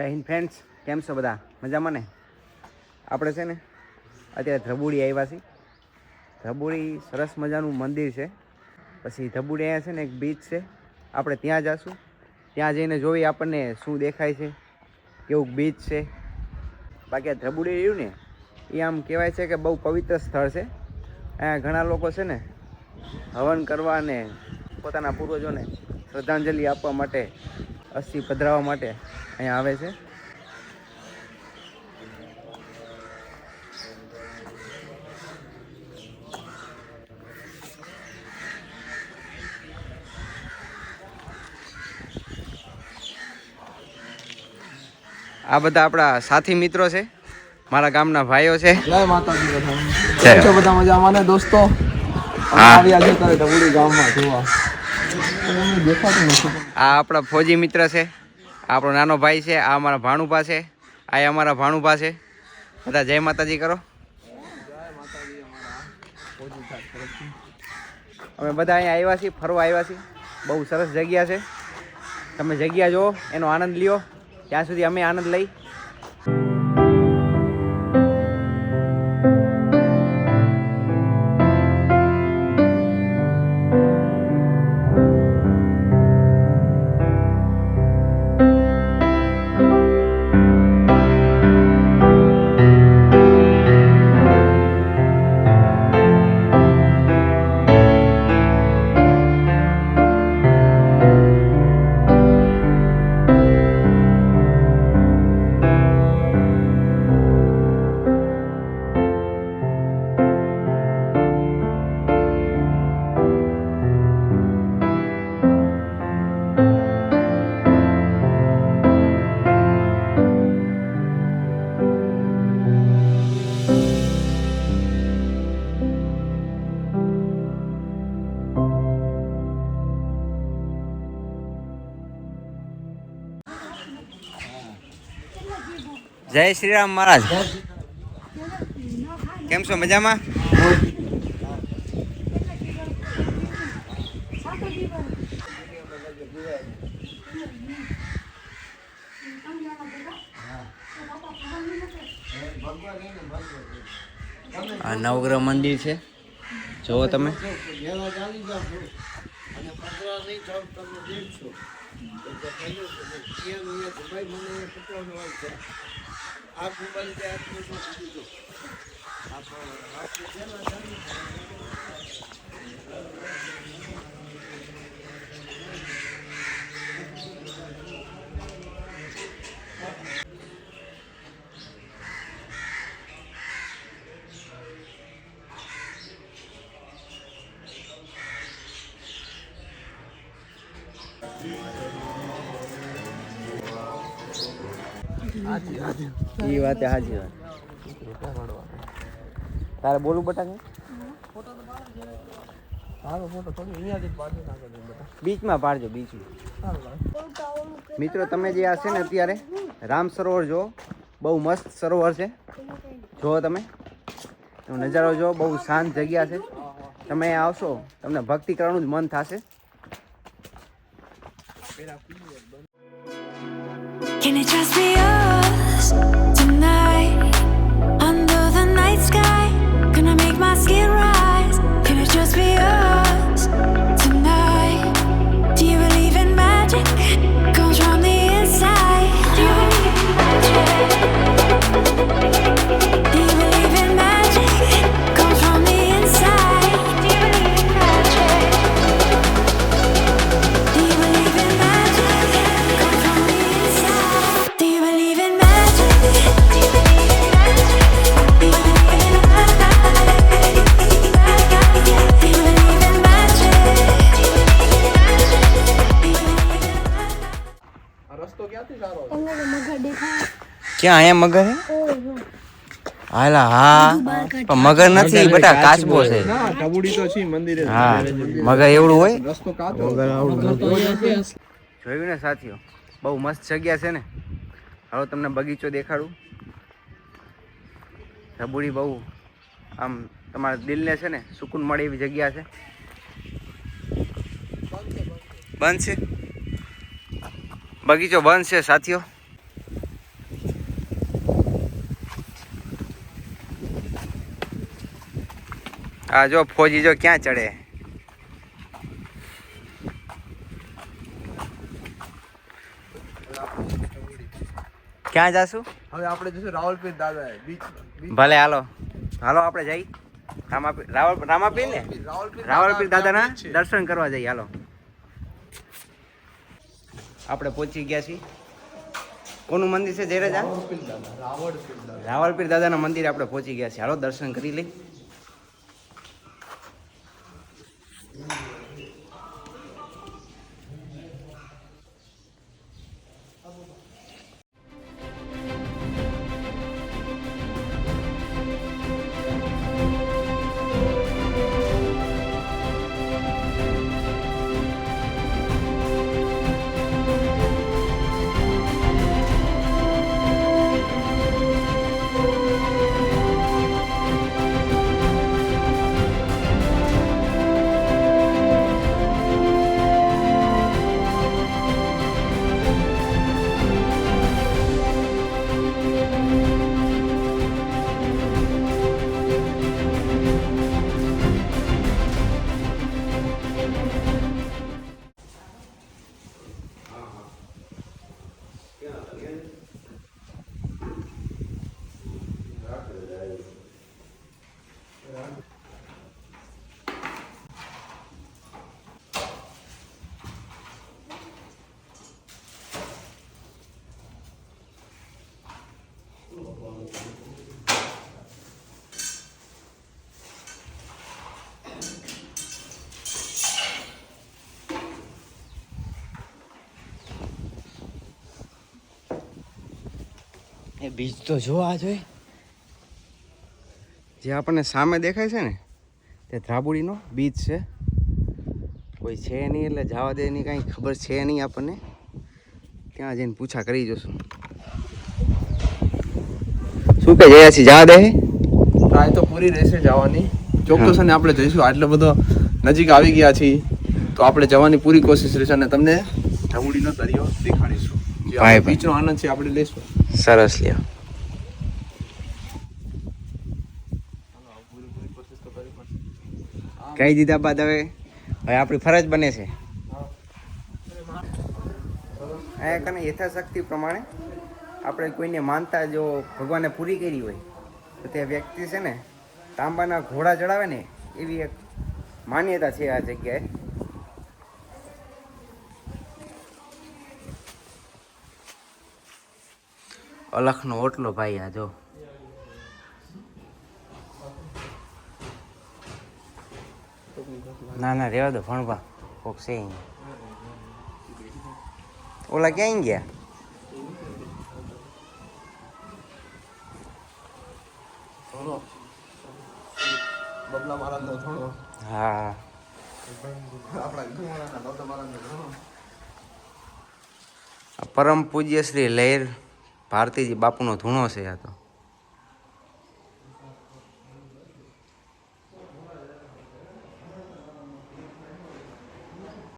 જય હિન્દ ફ્રેન્ડ્સ કેમ છો બધા? મજામાં ને? આપણે છે ને, અત્યારે ધ્રબુડી આવ્યા છીએ. ધ્રબુડી સરસ મજાનું મંદિર છે. પછી ધ્રબુડી અહીંયા છે ને એક બીચ છે. આપણે ત્યાં જઈશું ત્યાં જઈને જોઈએ આપણને શું દેખાય છે, કેવું બીચ છે. બાકી આ ધબુડી રહ્યું ને, એ આમ કહેવાય છે કે બહુ પવિત્ર સ્થળ છે. અહીંયા ઘણા લોકો છે ને, હવન કરવા અને પોતાના પૂર્વજોને શ્રદ્ધાંજલિ આપવા માટે અસ્થિ પધરાવવા માટે અહીંયા આવે છે. આ બધા આપણા સાથી મિત્રો છે. મારા ગામના ભાઈઓ છે. જય માતાજી જય. બધા મજામાં ને દોસ્તો. આવ્યા છે ત્યારે ગામમાં જોવા. આ આપણા ફોજી મિત્ર છે. આપણો નાનો ભાઈ છે, આ અમારા ભાણુભા છે, આ અમારા ભાણુભા છે. બધા જય માતાજી કરો. અમે બધા અહીંયા આવ્યા છીએ, ફરવા આવ્યા છીએ. બહુ સરસ જગ્યા છે. તમે જગ્યા જુઓ, એનો આનંદ લ્યો. ત્યાં સુધી અમે આનંદ લઈ. જય શ્રી રામ મહારાજ. કેમ છો? મજામાં? આ નવગ્રહ મંદિર છે. જુઓ તમે. આ મોબાઈલ જે આટલું તો એ વાત હાજી વાત. તારે બોલું બટા કે જ બીચમાં પાડજો બીચમાં. મિત્રો તમે જે આ છે ને અત્યારે રામ સરોવર જો બહુ મસ્ત સરોવર છે. જુઓ તમે. નજારો જો બહુ શાંત જગ્યા છે. તમે આવશો તમને ભક્તિ કરવાનું જ મન થશે. Can it just be us ક્યાં અહીંયા મગર હે? હાલા હા. પણ મગર નથી બટા કાચબો છે. ના તો છે મંદિરે હા મગર એવડું હોય? રસ્તો કાચો. જોયું ને સાથીઓ? બહુ મસ્ત જગ્યા છે ને. હવે તમને બગીચો દેખાડું. ધબુડી બહુ આમ તમારા દિલને છે ને સુકૂન મળે એવી જગ્યા છે. બંધ છે બગીચો બંધ છે સાથીઓ. આ જો ફોજી જો ક્યાં ચડે? ક્યાં જાશું? હવે આપણે જશું રાવલપીર દાદા બીચ ભલે હાલો. હાલો આપણે જઈ. રામાપીર રાવલ રામાપીર ને રાવલપીર દાદાના દર્શન કરવા જઈએ હાલો. આપણે પહોંચી ગયા છીએ. કોનું મંદિર છે જયરાજા? રાવલપીર દાદાના મંદિરે આપણે પહોંચી ગયા છીએ. હાલો દર્શન કરી લઈ. એ બીજ તો જો આ જોઈ. જે આપણને સામે દેખાય છે ને તે ધ્રાબુડીનો બીજ છે. કોઈ છે નહીં એટલે જવા દે એની કાંઈ ખબર છે નહીં આપણને. ત્યાં જઈને પૂછા કરી જોશું. શું કે જયા છીએ જવા દે? ટ્રાય તો પૂરી રહેશે જવાની. ચોક્કસ અને આપણે જઈશું. આટલો બધો નજીક આવી ગયા છીએ. તો આપણે જવાની પૂરી કોશિશ રહેશે અને તમને ધ્રાબુડીનો દરિયો દેખાડીશું. જે બીચનો આનંદ છે આપણે લેશું સરસ લ્યો કહી દીધા બાદ હવે હવે આપણી ફરજ બને છે. કને યથાશક્તિ પ્રમાણે આપણે કોઈને માનતા જો ભગવાને પૂરી કરી હોય, તો તે વ્યક્તિ છે ને તાંબાના ઘોડા ચડાવે ને એવી એક માન્યતા છે આ જગ્યાએ. અલખનો ઓટલો ભાઈ આ જો. ના ના, રેવા દો, ભણવા. કોક છે ઓલા ક્યાં ગયા? હા. પરમ પૂજ્ય શ્રી લહેર ભારતીજી બાપુનો ધૂણો છે આ તો.